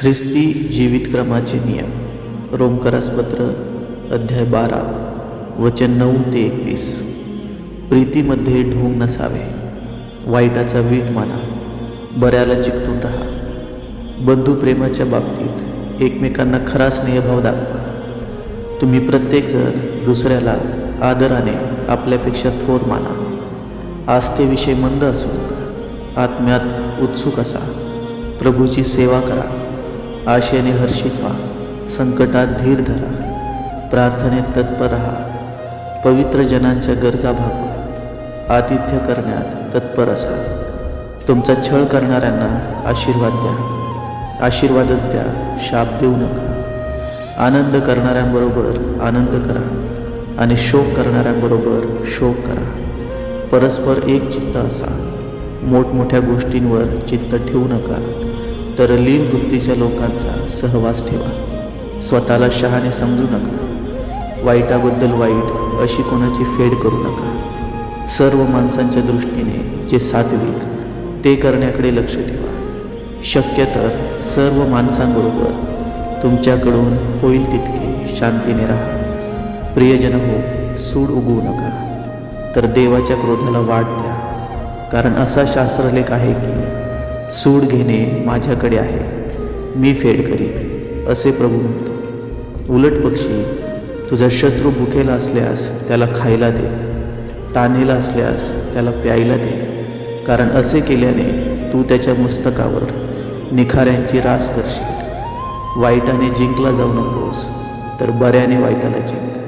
ख्रिस्ती जीवितक्रमाचे नियम. रोमकरासपत्र अध्याय बारा वचन नऊ ते एकवीस. प्रीतीमध्ये ढोंग नसावे. वाईटाचा वीट माना. बऱ्याला चिकटून राहा. बंधुप्रेमाच्या बाबतीत एकमेकांना खरा स्नेहभाव दाखवा. तुम्ही प्रत्येकजण दुसऱ्याला आदराने आपल्यापेक्षा थोर माना. आस्थेविषयी मंद असू नका. आत्म्यात उत्सुक असा. प्रभूची सेवा करा. आशेने हर्षित व्हा. संकटात धीर धरा. प्रार्थनेत तत्पर राहा. पवित्र जनांच्या गरजा भागवा. आतिथ्य करण्यात तत्पर असा. तुमचा छळ करणाऱ्यांना आशीर्वाद द्या. आशीर्वादच द्या. शाप देऊ नका. आनंद करणाऱ्यांबरोबर आनंद करा. आणि शोक करणाऱ्यांबरोबर शोक करा. परस्पर एक चित्त असा. मोठमोठ्या गोष्टींवर चित्त ठेवू नका. तर लीन वृत्तीच्या लोकांचा सहवास ठेवा. स्वतःला शहाणे समजू नका. वाईटाबद्दल वाईट अशी कोणाची फेड करू नका. सर्व माणसांच्या दृष्टीने जे सात्विक ते करण्याकडे लक्ष ठेवा. शक्य तर सर्व माणसांबरोबर तुमच्याकडून होईल तितके शांतीने राहा. प्रियजन हो सूड उगवू नका. तर देवाच्या क्रोधाला वाट द्या. कारण असा शास्त्रलेख आहे की सूड घेणे माझ्याकडे आहे. मी फेड करीन असे प्रभू म्हणतो. उलट पक्षी तुझा शत्रू भुकेला असल्यास त्याला खायला दे. तानेला असल्यास त्याला प्यायला दे. कारण असे केल्याने तू त्याच्या मस्तकावर निखाऱ्यांची रास करशील. वाईटाने जिंकला जाऊ नकोस तर बऱ्याने वाईटाला जिंक.